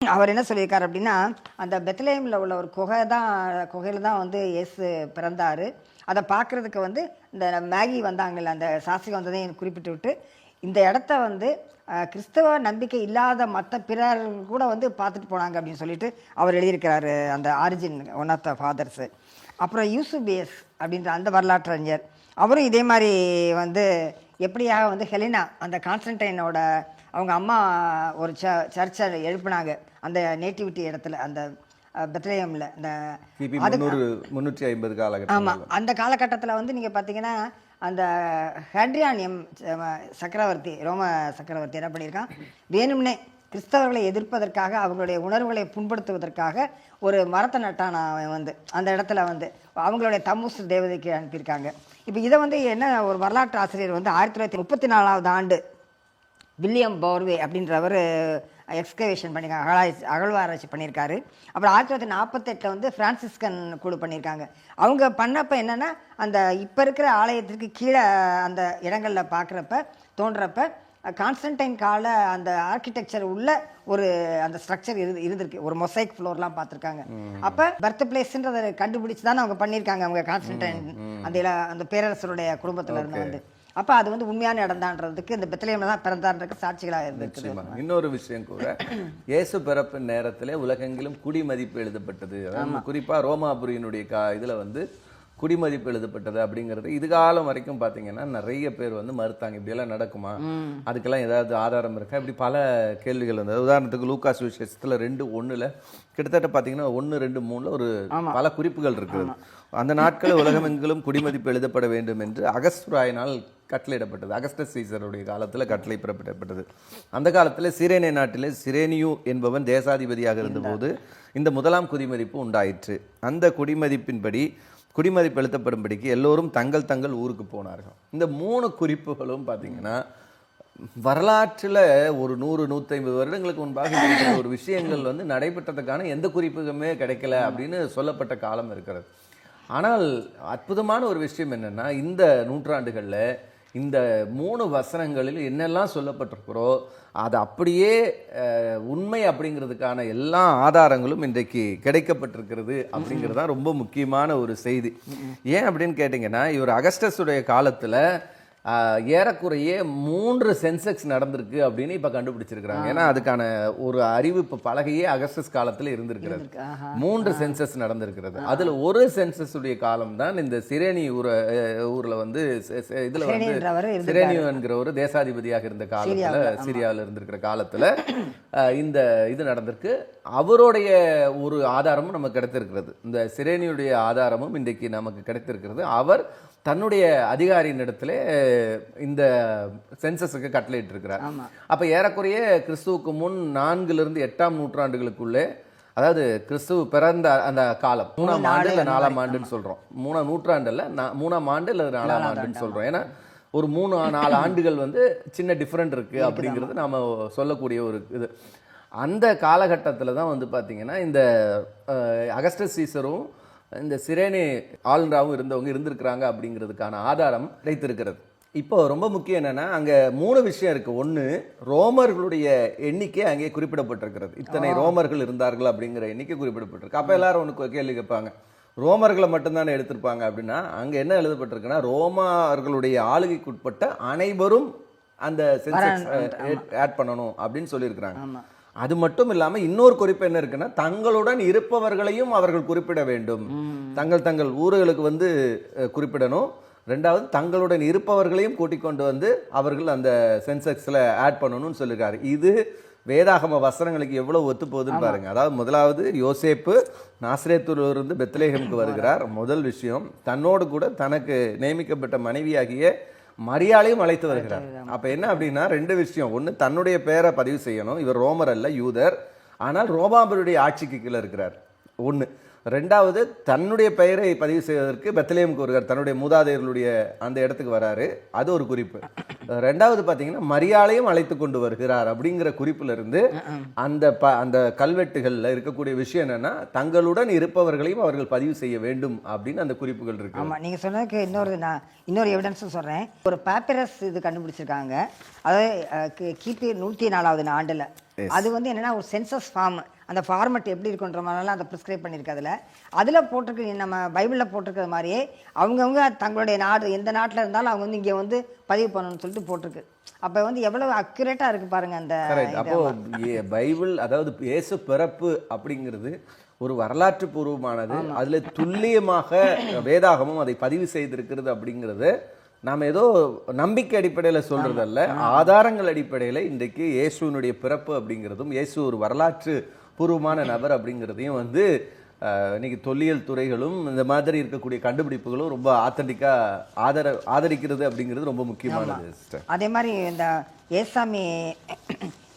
Speaker 1: அவர் என்ன சொல்லியிருக்காரு அப்படின்னா அந்த பெத்லேமில் உள்ள ஒரு குகை தான் குகையில் தான் வந்து இயேசு பிறந்தாரு. அதை பார்க்கறதுக்கு வந்து இந்த மேகி வந்தாங்கல்ல அந்த சாஸ்திரி வந்ததையும் குறிப்பிட்டு விட்டு இந்த இடத்த வந்து கிறிஸ்தவ நம்பிக்கை இல்லாத மற்ற பிறர் கூட வந்து பார்த்துட்டு போனாங்க அப்படின்னு சொல்லிட்டு அவர் எழுதியிருக்கிறாரு அந்த Origen one of the fathers அப்புறம் யூசுபிஎஸ் அப்படின்ற அந்த வரலாற்று அறிஞர். அவரும் இதே மாதிரி வந்து எப்படியாக வந்து ஹெலினா அந்த கான்ஸ்டன்டைனோட அவங்க அம்மா ஒரு ச சர்ச்சை எழுப்புனாங்க. அந்த நேட்டிவிட்டி இடத்துல அந்த பெத்லேயம்ல இந்த
Speaker 2: கிபி முந்நூறு முன்னூற்றி ஐம்பது காலகட்டம்
Speaker 1: ஆமா. அந்த காலகட்டத்துல வந்து நீங்க பாத்தீங்கன்னா அந்த ஹேட்ரியானியம் சக்கரவர்த்தி ரோம சக்கரவர்த்தி என்ன பண்ணியிருக்கான்? வேணும்னே கிறிஸ்தவர்களை எதிர்ப்பதற்காக அவங்களுடைய உணர்வுகளை புண்படுத்துவதற்காக ஒரு மரத்தை நட்டான் அவன் வந்து அந்த இடத்துல வந்து அவங்களுடைய தம்முஸ் தேவதைக்கு அனுப்பியிருக்காங்க. இப்போ இதை வந்து என்ன ஒரு வரலாற்று ஆசிரியர் வந்து ஆயிரத்தி தொள்ளாயிரத்தி முப்பத்தி நாலாவது ஆண்டு வில்லியம் போர்வே அப்படின்றவர் எக்ஸ்கவேஷன் பண்ணியிருக்காங்க அகழாய்ச்சி அகழ்வாராய்ச்சி பண்ணியிருக்காரு. அப்புறம் ஆயிரத்தி தொள்ளாயிரத்தி நாற்பத்தெட்டில் வந்து ஃப்ரான்சிஸ்கன் குழு பண்ணியிருக்காங்க. அவங்க பண்ணப்போ என்னன்னா அந்த இப்போ இருக்கிற ஆலயத்திற்கு கீழே அந்த இடங்களில் பார்க்குறப்ப தோன்றப்ப கான்ஸ்டன்டைன் கால அந்த ஆர்கிடெக்சர் உள்ள ஒரு அந்த ஸ்ட்ரக்சர் இரு இருந்திருக்கு. ஒரு மொசைக் ஃப்ளோர்லாம் பார்த்துருக்காங்க. அப்போ பர்த் பிளேஸ்ன்றதை கண்டுபிடிச்சு தானே அவங்க பண்ணியிருக்காங்க அவங்க கான்ஸ்டன்டைன் அந்த அந்த பேரரசருடைய குடும்பத்துல இருந்து வந்து. அப்ப அது வந்து உண்மையான இடம்தான்றதுக்கு இந்த பெத்லேயம்ல தான் பிறந்தான்றதுக்கு சாட்சிகளாக
Speaker 2: நிச்சயமா. இன்னொரு விஷயம் கூட இயேசு பிறப்பின் நேரத்திலே உலகெங்கிலும் குடிமதிப்பு எழுதப்பட்டது. அதாவது குறிப்பா ரோமாபுரியினுடைய கா இதுல வந்து குடிமதிப்பு எழுதப்பட்டது அப்படிங்கிறது இதுகாலம் வரைக்கும் பார்த்தீங்கன்னா நிறைய பேர் வந்து மறுத்தாங்க. இப்படியெல்லாம் நடக்குமா? அதுக்கெல்லாம் ஏதாவது ஆதாரம் இருக்கா? இப்படி பல கேள்விகள் வந்தது. உதாரணத்துக்கு லூகாஸ் விசேஷத்தில் ரெண்டு ஒண்ணுல கிட்டத்தட்ட பார்த்தீங்கன்னா ஒன்று ரெண்டு மூணுல ஒரு பல குறிப்புகள் இருக்குது அந்த நாட்கள் உலகமெங்கிலும் குடிமதிப்பு எழுதப்பட வேண்டும் என்று அகஸ்துராயினால் கட்டளையிடப்பட்டது. அகஸ்டஸ் சீசருடைய காலத்தில் கட்டளை பிறப்பிடப்பட்டது. அந்த காலத்தில் சிரேனே நாட்டிலே சிரேனியு என்பவன் தேசாதிபதியாக இருந்தபோது இந்த முதலாம் குடிமதிப்பு உண்டாயிற்று. அந்த குடிமதிப்பின்படி குடிமதிப்பு எழுத்தப்படும்படிக்கு எல்லோரும் தங்கள் தங்கள் ஊருக்கு போனார்கள். இந்த மூணு குறிப்புகளும் பார்த்தீங்கன்னா வரலாற்றில் ஒரு நூறு நூற்றி வருடங்களுக்கு முன்பாக இருக்கிற ஒரு விஷயங்கள் வந்து நடைபெற்றதுக்கான எந்த குறிப்புகளுமே கிடைக்கல அப்படின்னு சொல்லப்பட்ட காலம் இருக்கிறது. ஆனால் அற்புதமான ஒரு விஷயம் என்னென்னா இந்த நூற்றாண்டுகளில் இந்த மூணு வசனங்களில் என்னெல்லாம் சொல்லப்பட்டிருக்கிறோ அது அப்படியே உண்மை அப்படிங்கிறதுக்கான எல்லா ஆதாரங்களும் இன்றைக்கு கிடைக்கப்பட்டிருக்கிறது அப்படிங்கிறது தான் ரொம்ப முக்கியமான ஒரு செய்தி. ஏன் அப்படின்னு கேட்டிங்கன்னா இவர் அகஸ்டஸுடைய காலத்தில் ஏறக்குறைய மூன்று சென்செக்ஸ் நடந்திருக்கு அப்படின்னு இப்ப கண்டுபிடிச்சிருக்கிறாங்க. ஏன்னா அதுக்கான ஒரு அறிவிப்பு பலகையே அகஸ்டஸ் காலத்துல இருந்திருக்கிறது. மூன்று சென்சஸ் நடந்திருக்கிறது. அதுல ஒரு சென்சஸ் உடைய காலம் தான் இந்த சிரேனி ஊர ஊர்ல வந்து இதுல வந்து
Speaker 1: சிரேனின்றவர் இருந்திருக்காரு.
Speaker 2: சிரேனி என்கிற ஒரு தேசாதிபதியாக இருந்த காலத்துல
Speaker 1: சிரியாவுல,
Speaker 2: இருந்திருக்கிற காலத்துல இந்த இது நடந்திருக்கு. அவருடைய ஒரு ஆதாரமும் நமக்கு கிடைத்திருக்கிறது. இந்த சிரேனியுடைய ஆதாரமும் இன்றைக்கு நமக்கு கிடைத்திருக்கிறது. அவர் தன்னுடைய அதிகாரியின் இடத்துல இந்த சென்சஸுக்கு கட்டளையிட்டு இருக்கிறார். அப்ப ஏறக்குறைய கிறிஸ்துவுக்கு முன் நான்குல இருந்து எட்டாம் நூற்றாண்டுகளுக்குள்ளே அதாவது கிறிஸ்து பிறந்த அந்த காலம் மூணாம் ஆண்டு இல்ல நாலாம் ஆண்டுன்னு சொல்றோம். மூணாம் நூற்றாண்டு இல்ல நா- மூணாம் ஆண்டு இல்ல நாலாம் ஆண்டுன்னு சொல்றோம். ஏன்னா ஒரு மூணு நாலு ஆண்டுகள் வந்து சின்ன டிஃப்ரெண்ட் இருக்கு அப்படிங்கிறது நாம சொல்லக்கூடிய ஒரு இது. அந்த காலகட்டத்தில் தான் வந்து பார்த்தீங்கன்னா இந்த அஹ், அகஸ்டஸ் சீசரும் இந்த சிரேனி ஆளுநராகவும் இருந்தவங்க இருந்திருக்கிறாங்க அப்படிங்கிறதுக்கான ஆதாரம் கிடைத்திருக்கிறது. இப்போ ரொம்ப முக்கியம் என்னன்னா அங்க மூணு விஷயம் இருக்கு. ஒண்ணு ரோமர்களுடைய எண்ணிக்கை அங்கே குறிப்பிடப்பட்டிருக்கிறது. இத்தனை ரோமர்கள் இருந்தார்கள் அப்படிங்கிற எண்ணிக்கை குறிப்பிடப்பட்டிருக்கு. அப்ப எல்லாரும் ஒன்று கேள்வி கேட்பாங்க. ரோமர்களை மட்டும்தானே எடுத்திருப்பாங்க அப்படின்னா அங்க என்ன எழுதப்பட்டிருக்குன்னா ரோமர்களுடைய ஆளுகைக்குட்பட்ட அனைவரும் அந்த சென்செக்ஸ் ஆட் பண்ணணும் அப்படின்னு சொல்லியிருக்கிறாங்க. அது மட்டும் இல்லாம இன்னொரு குறிப்பு என்ன இருக்குன்னா தங்களுடன் இருப்பவர்களையும் அவர்கள் குறிப்பிட வேண்டும். தங்கள் தங்கள் ஊர்களுக்கு வந்து குறிப்பிடணும். ரெண்டாவது தங்களுடன் இருப்பவர்களையும் கூட்டிக் கொண்டு வந்து அவர்கள் அந்த சென்செக்ஸ்ல ஆட் பண்ணணும்னு சொல்லியிருக்காரு இது வேதாகம வசனங்களுக்கு எவ்வளவு ஒத்து போகுதுன்னு பாருங்க. அதாவது முதலாவது யோசேப்பு நாசிரேத்தூரிலிருந்து பெத்லேஹேமுக்கு வருகிறார். முதல் விஷயம் தன்னோடு கூட தனக்கு நியமிக்கப்பட்ட மனைவியாகிய மரியாளையும் அழைத்து வருகிறார். அப்ப என்ன அப்படின்னா ரெண்டு விஷயம். ஒண்ணு தன்னுடைய பெயரை பதிவு செய்யணும். இவர் ரோமர் அல்ல யூதர். ஆனால் ரோமாபுருடைய ஆட்சிக்கு கீழே இருக்கிறார். ஒண்ணு. ரெண்டாவது தன்னுடைய பெயரை பதிவு செய்வதற்கு பெத்தலேமுக்கு வருகிறார் தன்னுடைய மூதாதையர்களுடைய அந்த இடத்துக்கு வராரு. அது ஒரு குறிப்பு. ரெண்டாவது பாத்தீங்கன்னா மரியாளையும் அழைத்து கொண்டு வருகிறார் அப்படிங்கிற குறிப்புல இருந்து அந்த ப அந்த கல்வெட்டுகள்ல இருக்கக்கூடிய விஷயம் என்னன்னா தங்களுடன் இருப்பவர்களையும் அவர்கள் பதிவு செய்ய வேண்டும் அப்படின்னு அந்த குறிப்புகள் இருக்கு.
Speaker 1: ஆமா நீங்க சொன்னதுக்கு இன்னொரு நான் இன்னொரு எவிடன்ஸும் சொல்றேன். ஒரு பேப்பரஸ் இது கண்டுபிடிச்சிருக்காங்க. அதாவது கிபி நூற்றி நாலாவது ஆண்டுல. அது வந்து என்னன்னா ஒரு சென்சஸ் ஃபார்ம் அந்த ஃபார்மட் எப்படி இருக்குன்ற மாதிரிலாம் அதை ப்ரிஸ்கிரைப் பண்ணியிருக்கு அதில். அதில் போட்டிருக்கு நம்ம பைபிளில் போட்டிருக்கிறது மாதிரியே அவங்கவுங்க தங்களுடைய நாடு எந்த நாட்டில் இருந்தாலும் அவங்க வந்து இங்கே வந்து பதிவு பண்ணணும்னு சொல்லிட்டு போட்டிருக்கு. அப்போ வந்து எவ்வளவு அக்யூரேட்டாக இருக்கு பாருங்க அந்த.
Speaker 2: அப்போ பைபிள் அதாவது இயேசு பிறப்பு அப்படிங்கிறது ஒரு வரலாற்று பூர்வமானது. அதுல துல்லியமாக வேதாகமும் அதை பதிவு செய்திருக்கிறது அப்படிங்கிறது நாம் ஏதோ நம்பிக்கை அடிப்படையில் சொல்றதல்ல ஆதாரங்கள் அடிப்படையில் இன்றைக்கு இயேசுவினுடைய பிறப்பு அப்படிங்கிறதும் இயேசு ஒரு வரலாற்று பூர்வமான நபர் அப்படிங்கிறதையும் வந்து இன்னைக்கு தொல்லியல் துறைகளும் இந்த மாதிரி இருக்கக்கூடிய கண்டுபிடிப்புகளும் ரொம்ப ஆத்தன்டிக்கா ஆதர ஆதரிக்கிறது அப்படிங்கிறது ரொம்ப முக்கியமானது
Speaker 1: அதே மாதிரி இந்த ஏசாமி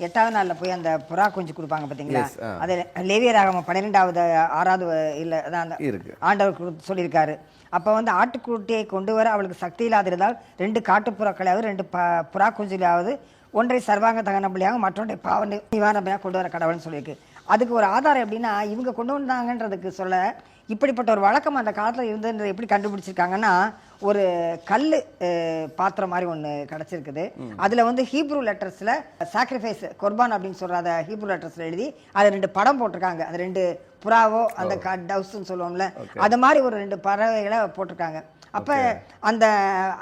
Speaker 1: எட்டாவது நாள்ல போய் அந்த புறா குஞ்சு கொடுப்பாங்க
Speaker 2: ஆ.
Speaker 1: அது லேவியராகம பன்னிரெண்டாவது ஆறாவது இல்ல அதான் ஆண்டவர் சொல்லியிருக்காரு. அப்போ வந்து ஆட்டுக்குட்டியை கொண்டு வர அவளுக்கு சக்தி இல்லாதிருந்தால் ரெண்டு காட்டுப்புறாக்களையாவது ரெண்டு ப புறா குஞ்சுகளாவது ஒன்றை சர்வாங்க தகன மற்றொன்றை பாவனை நி- கொண்டு வர கடவுள்னு சொல்லியிருக்கு. அதுக்கு ஒரு ஆதாரம் எப்படின்னா இவங்க கொண்டு வந்தாங்கன்றதுக்கு சொல்ல இப்படிப்பட்ட ஒரு வழக்கம் அந்த காலத்தில் இருந்ததுன்றது எப்படி கண்டுபிடிச்சிருக்காங்கன்னா ஒரு கல் பாத்திரம் மாதிரி ஒண்ணு கிடைச்சிருக்குது. அதுல வந்து ஹீப்ரூ லெட்டர்ஸ்ல சாக்ரிஃபைஸ் குர்பான் அப்படின்னு சொல்ற அந்த ஹீப்ரூ லெட்டர்ஸ்ல எழுதி அது ரெண்டு படம் போட்டிருக்காங்க. அது ரெண்டு புறாவோ அந்த டவுஸ்ன்னு சொல்லுவோம்ல அது மாதிரி ஒரு ரெண்டு பறவைகளை போட்டிருக்காங்க. அப்ப அந்த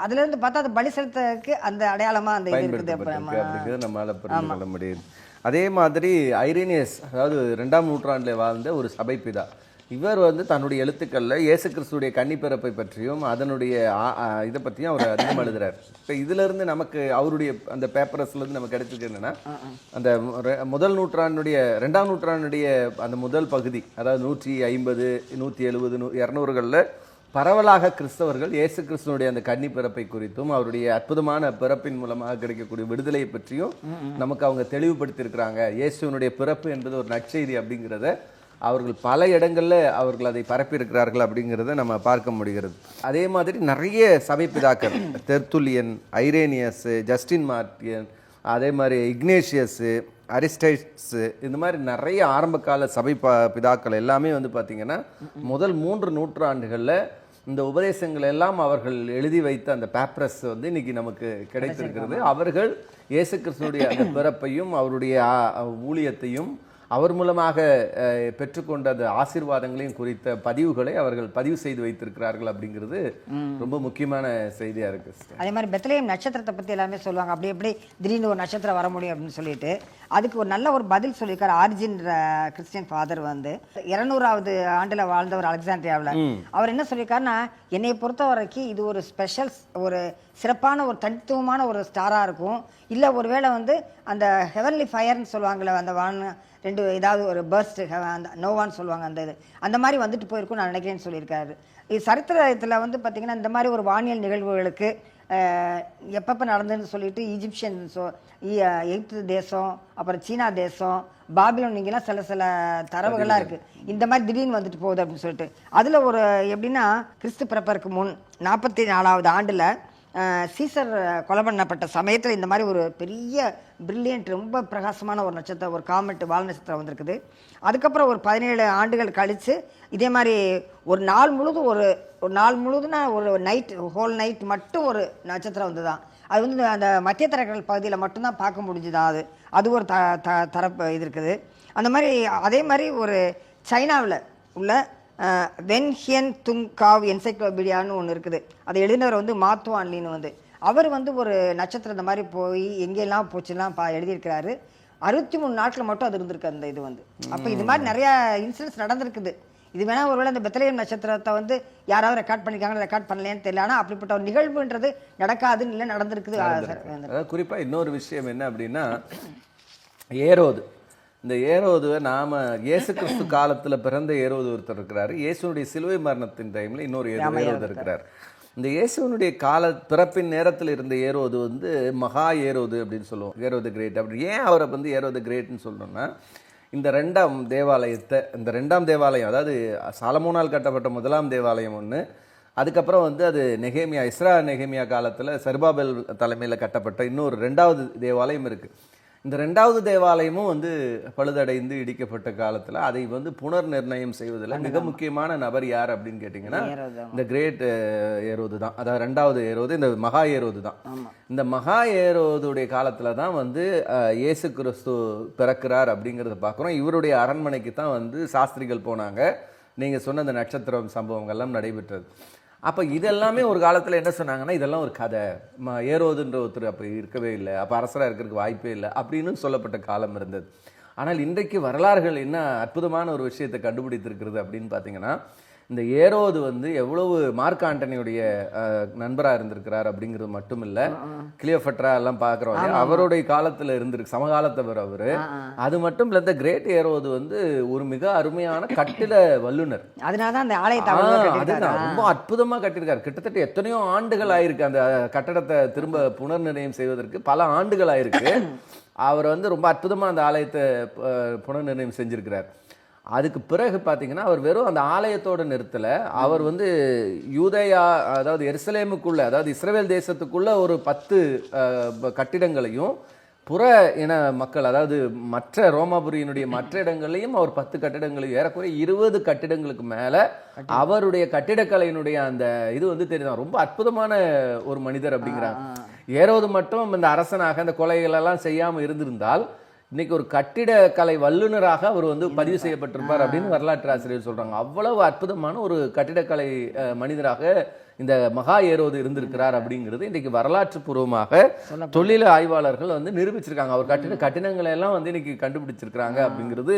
Speaker 1: அதுல இருந்து பார்த்தா அது பலி செலுத்தறதுக்கு அந்த அடையாளமா அந்த இது இருக்குது
Speaker 2: நம்மளால புரிந்து முடியுது. அதே மாதிரி ஐரேனியஸ் அதாவது ரெண்டாம் நூற்றாண்டுல வாழ்ந்த ஒரு சபைப்பிதா. இவர் வந்து தன்னுடைய எழுத்துக்கள்ல இயேசு கிறிஸ்துடைய கன்னிப்பிறப்பை பற்றியும் அதனுடைய இதை பற்றியும் அவர் அதிகம் எழுதுறார். இப்போ இதுல இருந்து நமக்கு அவருடைய அந்த பேப்பரஸ்ல இருந்து நமக்கு கிடைச்சது என்னன்னா அந்த முதல் நூற்றாண்டுடைய ரெண்டாம் நூற்றாண்டுடைய அந்த முதல் பகுதி அதாவது நூற்றி ஐம்பது நூற்றி எழுபது நூ இரநூறுகளில் பரவலாக கிறிஸ்தவர்கள் இயேசு கிறிஸ்துவனுடைய அந்த கன்னி பிறப்பை குறித்தும் அவருடைய அற்புதமான பிறப்பின் மூலமாக கிடைக்கக்கூடிய விடுதலை பற்றியும் நமக்கு அவங்க தெளிவுபடுத்தியிருக்கிறாங்க. இயேசுவனுடைய பிறப்பு என்பது ஒரு நற்செய்தி அப்படிங்கிறத அவர்கள் பல இடங்கள்ல அவர்கள் அதை பரப்பியிருக்கிறார்கள் அப்படிங்கிறத நம்ம பார்க்க முடிகிறது. அதே மாதிரி நிறைய சபை பிதாக்கள் தெர்த்துலியன் ஐரேனியஸ் ஜஸ்டின் மார்டியன் அதே மாதிரி இக்னேஷியஸு அரிஸ்டைட்ஸு இந்த மாதிரி நிறைய ஆரம்பகால சபை ப பிதாக்கள் எல்லாமே வந்து பார்த்தீங்கன்னா முதல் மூன்று நூற்றாண்டுகளில் இந்த உபதேசங்கள் எல்லாம் அவர்கள் எழுதி வைத்த அந்த பேப்பரஸ் வந்து இன்னைக்கு நமக்கு கிடைத்திருக்கிறது. அவர்கள் இயேசு கிறிஸ்துனுடைய அந்த பிறப்பையும் அவருடைய ஊழியத்தையும் அவர் மூலமாக பெற்றுக்கொண்ட அந்த ஆசீர்வாதங்களையும் குறித்த பதிவுகளை அவர்கள் பதிவு செய்து வைத்திருக்கிறார்கள் அப்படிங்கிறது ரொம்ப முக்கியமான செய்தியா இருக்கு sister.
Speaker 1: அதே மாதிரி பெத்லஹேம் நட்சத்திரத்தை பற்றி எல்லாமே சொல்லுவாங்க. அப்படி எப்படி திடீர்னு ஒரு நட்சத்திரம் வர முடியும் அப்படின்னு சொல்லிட்டு அதுக்கு ஒரு நல்ல ஒரு பதில் சொல்லியிருக்காரு ஆரிஜின் கிறிஸ்டியன் ஃபாதர் வந்து. இருநூறாவது ஆண்டுல வாழ்ந்தவர் அலெக்சாண்ட்ரியாவில். அவர் என்ன சொல்லியிருக்காருன்னா என்னை பொறுத்த வரைக்கும் இது ஒரு ஸ்பெஷல் ஒரு சிறப்பான ஒரு தனித்துவமான ஒரு ஸ்டாராக இருக்கும். இல்லை ஒருவேளை வந்து அந்த ஹெவன்லி ஃபயர்னு சொல்லுவாங்கள்ல அந்த வான் ரெண்டு ஏதாவது ஒரு பர்ஸ்ட் அந்த நோவான்னு சொல்லுவாங்க அந்த இது. அந்த மாதிரி வந்துட்டு போயிருக்கும் நான் நினைக்கிறேன்னு சொல்லியிருக்காரு. இது சரித்திரத்தில் வந்து பார்த்திங்கன்னா இந்த மாதிரி ஒரு வானியல் நிகழ்வுகளுக்கு எப்பப்ப நடந்ததுன்னு சொல்லிட்டு ஈஜிப்சியன் சோ எகிப்து தேசம் அப்புறம் சீனா தேசம் பாபிலோன் இங்கெல்லாம் சில சில தரவுகள்லாம் இருக்கு. இந்த மாதிரி திடீர்னு வந்துட்டு போகுது அப்படின்னு சொல்லிட்டு. அதுல ஒரு எப்படின்னா கிறிஸ்து பிறப்பதற்கு முன் நாற்பத்தி நாலாவது ஆண்டுல சீசர் கொலை பண்ணப்பட்ட சமயத்தில் இந்த மாதிரி ஒரு பெரிய பிரில்லியன்ட் ரொம்ப பிரகாசமான ஒரு நட்சத்திரம் ஒரு காமெட் வால் நட்சத்திரம் வந்திருக்குது. அதுக்கப்புறம் ஒரு பதினேழு ஆண்டுகள் கழித்து இதே மாதிரி ஒரு நாள் முழுதும் ஒரு ஒரு நாள் முழுதுனா ஒரு நைட் ஹோல் நைட் மட்டும் ஒரு நட்சத்திரம் வந்துதான் அது வந்து அந்த மத்திய தரக்கடல் பகுதியில் மட்டும்தான் பார்க்க முடிஞ்சுதான் அது. அது ஒரு த த தரப்பு இது இருக்குது. அந்த மாதிரி அதே மாதிரி ஒரு சைனாவில் உள்ள வென் ஹியன் துங் காவ் என்சைக்ளோபீடியான்னு ஒன்று இருக்குது. அதை எழுதினவர் வந்து மாத்துவான்லின்னு வந்து. அவர் வந்து ஒரு நட்சத்திரம் இந்த மாதிரி போய் எங்கெல்லாம் போச்சுலாம் பா எழுதியிருக்கிறாரு. அறுபத்தி மூணு நாட்டில் மட்டும் அது இருந்திருக்கு அந்த இது வந்து. அப்போ இது மாதிரி நிறைய இன்சிடென்ட்ஸ் நடந்திருக்குது. இது வேணா ஒருவேளை இந்த பெத்தலேயம் நட்சத்திரத்தை வந்து யாராவது ரெக்கார்ட் பண்ணிருக்காங்க ரெக்கார்ட் பண்ணலையான்னு தெரியல. ஆனால் அப்படிப்பட்ட ஒரு நிகழ்வுன்றது நடக்காதுன்னு இல்லை நடந்திருக்குது. ஆ, சார் வந்து.
Speaker 2: அதாவது குறிப்பா இன்னொரு விஷயம் என்ன அப்படின்னா ஏரோது. இந்த ஏரோதுவை நாம இயேசு கிறிஸ்து காலத்துல பிறந்த ஏரோது ஒருத்தர் இருக்கிறாரு. இயேசுனுடைய சிலுவை மரணத்தின் டைம்ல இன்னொரு ஏரோ- ஏரோது இருக்கிறார். இந்த இயேசுனுடைய கால பிறப்பின் நேரத்தில் இருந்த ஏரோது வந்து மகா ஏரோது அப்படின்னு சொல்லுவோம். ஏரோது கிரேட் அப்படி ஏன் அவரை வந்து ஏரோது கிரேட்னு சொல்றோம்னா இந்த ரெண்டாம் தேவாலயத்தை இந்த ரெண்டாம் தேவாலயம் அதாவது சாலமோனால் கட்டப்பட்ட முதலாம் தேவாலயம் ஒன்று அதுக்கப்புறம் வந்து அது நெகேமியா இஸ்ரா நெகேமியா காலத்தில் சர்பாபெல் தலைமையில் கட்டப்பட்ட இன்னொரு ரெண்டாவது தேவாலயம் இருக்குது இந்த ரெண்டாவது தேவாலயமும் வந்து பழுதடைந்து இடிக்கப்பட்ட காலத்தில் அதை வந்து புனர் நிர்ணயம் செய்வதில் மிக முக்கியமான நபர் யார் அப்படின்னு கேட்டிங்கன்னா இந்த கிரேட் ஏரோது தான். அதாவது ரெண்டாவது ஏரோது இந்த மகா ஏரோது தான். இந்த மகா ஏரோதுடைய காலத்தில் தான் வந்து இயேசு கிறிஸ்து பிறக்கிறார் அப்படிங்கிறத பார்க்குறோம். இவருடைய அரண்மனைக்கு தான் வந்து சாஸ்திரிகள் போனாங்க. நீங்கள் சொன்ன அந்த நட்சத்திரம் சம்பவங்கள்லாம் நடைபெற்றது. அப்போ இதெல்லாமே ஒரு காலத்தில் என்ன சொன்னாங்கன்னா இதெல்லாம் ஒரு கதை. ம ஏரோதுன்ற ஒருத்தர் அப்போ இருக்கவே இல்லை. அப்போ அரசராக இருக்கிறதுக்கு வாய்ப்பே இல்லை அப்படின்னு சொல்லப்பட்ட காலம் இருந்தது. ஆனால் இன்றைக்கு வரலாறுகள் என்ன அற்புதமான ஒரு விஷயத்தை கண்டுபிடித்திருக்கிறது அப்படின்னு பார்த்தீங்கன்னா இந்த ஏரோது வந்து எவ்வளவு மார்க் ஆண்டனியுடைய நண்பராக இருந்திருக்கிறார் அப்படிங்கிறது மட்டும் இல்லை கிளியோஃபட்ரா எல்லாம் பார்க்குறோம்? அவருடைய காலத்தில் இருந்திருக்கு சமகாலத்தவர் அவர். அது மட்டும் இல்லை இந்த கிரேட் ஏரோது வந்து ஒரு மிக அருமையான கட்டிட வல்லுனர்
Speaker 1: அதனால தான் அந்த ஆலயத்தை
Speaker 2: அதுதான். ரொம்ப அற்புதமா கட்டியிருக்காரு. கிட்டத்தட்ட எத்தனையோ ஆண்டுகள் ஆயிருக்கு அந்த கட்டடத்தை திரும்ப புனர்நிர்ணயம் செய்வதற்கு பல ஆண்டுகள் ஆயிருக்கு. அவர் வந்து ரொம்ப அற்புதமா அந்த ஆலயத்தை புனர்நிர்ணயம் செஞ்சிருக்கிறார். அதுக்கு பிறகு பார்த்தீங்கன்னா அவர் வெறும் அந்த ஆலயத்தோட நிறுத்தல. அவர் வந்து யூதயா அதாவது எருசலேமுக்குள்ள அதாவது இஸ்ரவேல் தேசத்துக்குள்ள ஒரு பத்து கட்டிடங்களையும் புற இன மக்கள் அதாவது மற்ற ரோமாபுரியினுடைய மற்ற இடங்களையும் அவர் பத்து கட்டிடங்களையும் ஏறக்குறைய இருபது கட்டிடங்களுக்கு மேல அவருடைய கட்டிடக்கலையினுடைய அந்த இது வந்து தெரியுது? ரொம்ப அற்புதமான ஒரு மனிதர் அப்படிங்கிறாங்க. ஏரோது மட்டும் இந்த அரசனாக அந்த கொலைகள் எல்லாம் செய்யாம இருந்திருந்தால் இன்னைக்கு ஒரு கட்டிடக்கலை வல்லுனராக அவர் வந்து பதிவு செய்யப்பட்டிருப்பார் அப்படின்னு வரலாற்று ஆசிரியர் சொல்றாங்க. அவ்வளவு அற்புதமான ஒரு கட்டிடக்கலை மனிதராக இந்த மகா ஏரோது இருந்திருக்கிறார் அப்படிங்கிறது இன்றைக்கு வரலாற்று பூர்வமாக தொழில் ஆய்வாளர்கள் வந்து நிரூபிச்சிருக்காங்க. அவர் கட்டின கட்டிடங்களை எல்லாம் வந்து இன்னைக்கு கண்டுபிடிச்சிருக்கிறாங்க அப்படிங்கிறது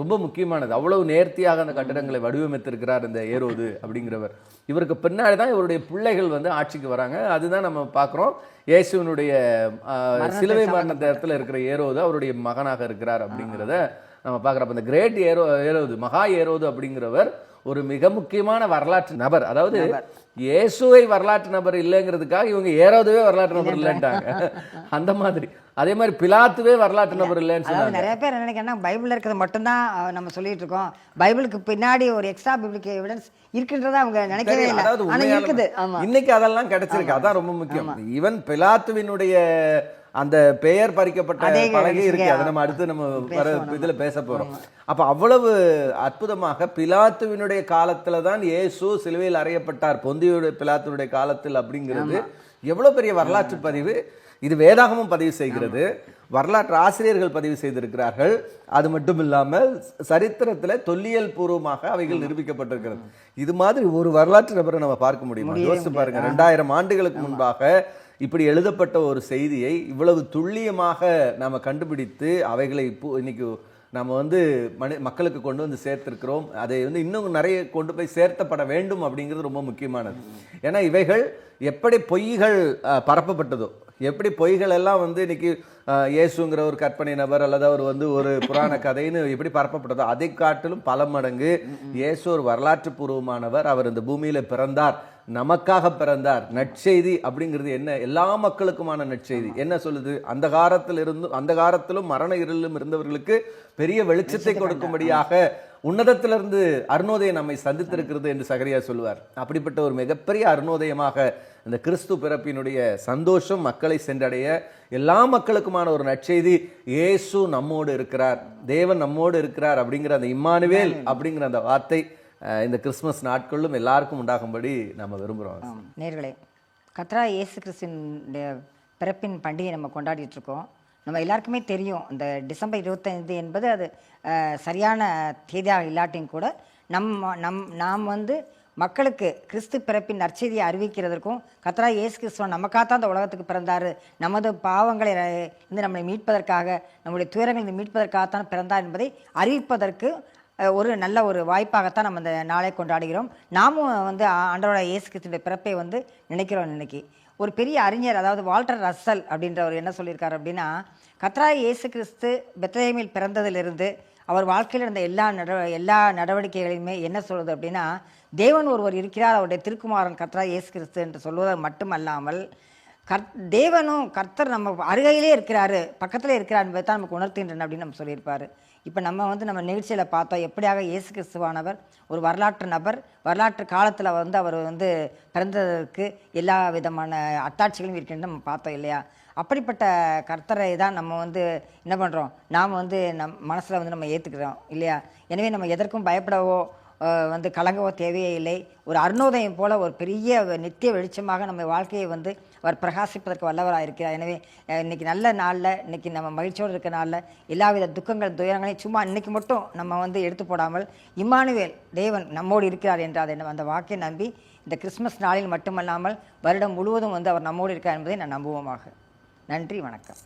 Speaker 2: ரொம்ப முக்கியமானது. அவ்வளவு நேர்த்தியாக அந்த கட்டிடங்களை வடிவமைத்திருக்கிறார் இந்த ஏரோது அப்படிங்கிறவர். இவருக்கு பின்னாடி தான் இவருடைய பிள்ளைகள் வந்து ஆட்சிக்கு வராங்க. அதுதான் நம்ம பார்க்குறோம். இயேசுவினுடைய சிலுவை மரண இடத்துல இருக்கிற ஏரோது அவருடைய மகனாக இருக்கிறார் அப்படிங்கிறத நம்ம பார்க்குறப்ப இந்த கிரேட் ஏரோ ஏரோது மகா ஏரோது அப்படிங்கிறவர் ஒரு மிக முக்கியமான வரலாற்று நபர். அதாவது இயேசுவை வரலாற்று நபர் இல்லைங்கிறதுக்காக இவங்க ஏரோதுவே வரலாற்று நபர் இல்லைன்ட்டாங்க. அந்த மாதிரி. அதே மாதிரி பிலாத்துவே வரலாற்று நபர் இல்லைன்னு சொன்னாங்க.
Speaker 1: நிறைய பேர் என்ன நினைக்கிறேன்னா பைபிளில் இருக்கிறது மட்டும்தான் நம்ம சொல்லிட்டு இருக்கோம். பைபிளுக்கு பின்னாடி ஒரு எக்ஸ்ட்ரா பிப்ளிக் எவிடன்ஸ் இருக்குன்றதை அவங்க நினைக்கவே இல்லை.
Speaker 2: அதாவது
Speaker 1: இருக்குது.
Speaker 2: இன்னைக்கு அதெல்லாம் கிடைச்சிருக்கு. அதான் ரொம்ப முக்கியம். ஈவன் பிலாத்துவினுடைய அந்த பெயர் பறிக்கப்பட்ட பலகை இருக்கு. அதை நம்ம அடுத்து நம்ம வர. இதுல பேச போறோம். அப்ப அவ்வளவு அற்புதமாக பிலாத்துவினுடைய காலத்துல தான் இயேசு சிலுவையில் அறையப்பட்டார். பொந்தியுடைய பிலாத்துடைய காலத்தில் அப்படிங்கிறது எவ்வளவு பெரிய வரலாற்று பதிவு. இது வேதாகமும் பதிவு செய்கிறது. வரலாற்று ஆசிரியர்கள் பதிவு செய்திருக்கிறார்கள். அது மட்டும் இல்லாமல் சரித்திரத்துல தொல்லியல் பூர்வமாக அவைகள் நிரூபிக்கப்பட்டிருக்கிறது. இது மாதிரி ஒரு வரலாற்று நபரை நம்ம பார்க்க முடியுமா? யோசிச்சு பாருங்க. ரெண்டாயிரம் ஆண்டுகளுக்கு முன்பாக இப்படி எழுதப்பட்ட ஒரு செய்தியை இவ்வளவு துல்லியமாக நாம் கண்டுபிடித்து அவைகளை இப்போ இன்னைக்கு நம்ம வந்து மனி மக்களுக்கு கொண்டு வந்து சேர்த்திருக்கிறோம். அதை வந்து இன்னும் நிறைய கொண்டு போய் சேர்த்தப்பட வேண்டும் அப்படிங்கிறது ரொம்ப முக்கியமானது. ஏன்னா இவைகள் எப்படி பொய்கள் பரப்பப்பட்டதோ எப்படி பொய்கள் எல்லாம் வந்து இன்னைக்கு இயேசுங்கிற ஒரு கற்பனை நபர் அல்லது அவர் வந்து ஒரு புராண கதைன்னு எப்படி பரப்பப்பட்டதோ அதை காட்டிலும் பல மடங்கு இயேசு ஒரு வரலாற்று பூர்வமானவர் அவர் இந்த பூமியில் பிறந்தார். நமக்காக பிறந்தார். நற்செய்தி அப்படிங்கிறது என்ன? எல்லா மக்களுக்குமான நற்செய்தி. என்ன சொல்லுது? அந்த காலத்தில் இருந்து அந்த காலத்திலும் மரண இருளிலும் இருந்தவர்களுக்கு பெரிய வெளிச்சத்தை கொடுக்கும்படியாக உன்னதத்திலிருந்து அருணோதயம் நம்மை சந்தித்திருக்கிறது என்று சகரியா சொல்லுவார். அப்படிப்பட்ட ஒரு மிகப்பெரிய அருணோதயமாக இந்த கிறிஸ்து பிறப்பினுடைய சந்தோஷம் மக்களை சென்றடைய எல்லா மக்களுக்குமான ஒரு நற்செய்தி இயேசு நம்மோடு இருக்கிறார். தேவன் நம்மோடு இருக்கிறார் அப்படிங்கிற அந்த இம்மானுவேல். அப்படிங்கிற அந்த வார்த்தை இந்த கிறிஸ்மஸ் நாட்களும் எல்லாருக்கும் உண்டாகும்படி நம்ம விரும்புகிறோம்
Speaker 1: நேர்களே கத்ரா இயேசு கிறிஸ்தின் பிறப்பின் பண்டிகை நம்ம கொண்டாடிட்டு இருக்கோம். நம்ம எல்லாருக்குமே தெரியும் இந்த டிசம்பர் இருபத்தைந்து என்பது அது சரியான தேதியாக இல்லாட்டியும் கூட நம் நம் நாம் வந்து மக்களுக்கு கிறிஸ்து பிறப்பின் நற்செய்தியை அறிவிக்கிறதற்கும் கத்ரா இயேசு கிறிஸ்துவன் நமக்காகத்தான் அந்த உலகத்துக்கு பிறந்தார். நமது பாவங்களை வந்து இருந்து நம்மளை மீட்பதற்காக நம்முடைய துயரங்களை மீட்பதற்காகத்தான் பிறந்தார் என்பதை அறிவிப்பதற்கு ஒரு நல்ல ஒரு வாய்ப்பாகத்தான் நம்ம இந்த நாளை கொண்டாடுகிறோம். நாமும் வந்து ஆண்டவரோட இயேசு கிறிஸ்துடைய பிறப்பை வந்து நினைக்கிறோம் இன்னைக்கு. ஒரு பெரிய அறிஞர் அதாவது வால்டர் ரஸ்ஸல் அப்படின்றவர் என்ன சொல்லியிருக்காரு அப்படின்னா கத்ராய் இயேசு கிறிஸ்து பெத்லஹேமில் பிறந்ததிலிருந்து அவர் வாழ்க்கையில் இருந்த எல்லா நட எல்லா நடவடிக்கைகளையுமே என்ன சொல்வது அப்படின்னா தேவன் ஒருவர் இருக்கிறார் அவருடைய திருக்குமாரன் கத்ரா இயேசு கிறிஸ்து என்று சொல்வது மட்டுமல்லாமல் கர் தேவனும் கர்த்தர் நம்ம அருகையிலே இருக்கிறாரு பக்கத்தில் இருக்கிறார் என்பதை தான் நமக்கு உணர்த்துகின்றன அப்படின்னு நம்ம சொல்லியிருப்பார். இப்போ நம்ம வந்து நம்ம நிகழ்ச்சியில் பார்த்தோம் எப்படியாக இயேசு கிறிஸ்துவானவர் ஒரு வரலாற்று நபர் வரலாற்று காலத்தில் வந்து அவர் வந்து பிறந்ததற்கு எல்லா விதமான அத்தாட்சிகளும் இருக்கின்றன நம்ம பார்த்தோம் இல்லையா? அப்படிப்பட்ட கர்த்தரை தான் நம்ம வந்து என்ன பண்ணுறோம் நாம் வந்து நம் மனசில் வந்து நம்ம ஏற்றுக்கிறோம் இல்லையா? எனவே நம்ம எதற்கும் பயப்படவோ வந்து கலங்கவோ தேவையே இல்லை. ஒரு அருணோதயம் போல் ஒரு பெரிய நித்திய வெளிச்சமாக நம்ம வாழ்க்கையை வந்து அவர் பிரகாசிப்பதற்கு வல்லவராக இருக்கிறார். எனவே இன்றைக்கி இன்னைக்கு நல்ல நாளில் இன்னைக்கு நம்ம மகிழ்ச்சியோடு இருக்க நாளில் எல்லாவித துக்கங்கள் துயரங்களையும் சும்மா இன்னைக்கு மட்டும் நம்ம வந்து எடுத்து போடாமல் இம்மானுவேல் தேவன் நம்மோடு இருக்கிறார் என்ற அதை அந்த வாக்கை நம்பி இந்த கிறிஸ்மஸ் நாளில் மட்டுமல்லாமல் வருடம் முழுவதும் வந்து அவர் நம்மோடு இருக்கிறார் என்பதை நான் நம்புவோமாக. நன்றி வணக்கம்.